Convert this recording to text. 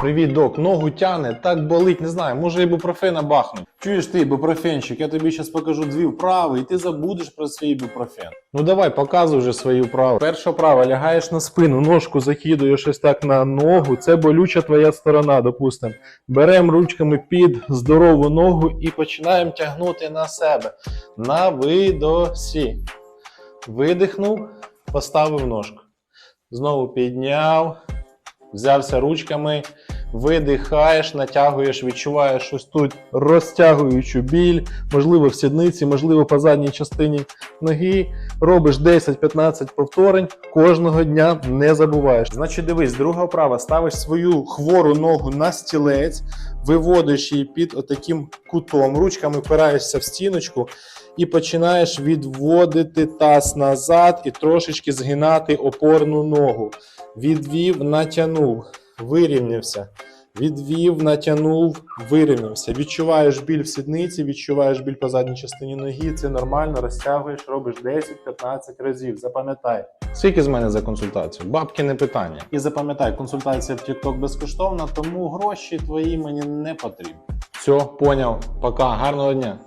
Привіт, док, ногу тяне, так болить, не знаю, може ібупрофена бахнуть. Чуєш ти, ібупрофенчик, я тобі зараз покажу дві вправи, і ти забудеш про свій ібупрофен. Ну давай, показуй вже свої вправи. Перша вправа, лягаєш на спину, ножку закидуєш ось так на ногу. Це болюча твоя сторона, допустимо. Беремо ручками під здорову ногу і починаємо тягнути на себе. На видосі. Видихнув, поставив ножку. Знову підняв, взявся ручками, видихаєш, натягуєш, відчуваєш ось тут розтягуючу біль, можливо, в сідниці, можливо, по задній частині ноги. Робиш 10-15 повторень кожного дня, не забуваєш. Значить, дивись, друга вправа, ставиш свою хвору ногу на стілець, виводиш її під отаким кутом, ручками впираєшся в стіночку і починаєш відводити таз назад і трошечки згинати опорну ногу. Відвів, натягнув, вирівнявся. Відвів, натягнув, вирівнявся. Відчуваєш біль в сідниці, відчуваєш біль по задній частині ноги. Це нормально, розтягуєш, робиш 10-15 разів. Запам'ятай. Скільки з мене за консультацію? Бабки не питання. І запам'ятай, консультація в TikTok безкоштовна, тому гроші твої мені не потрібні. Все, поняв. Пока, гарного дня.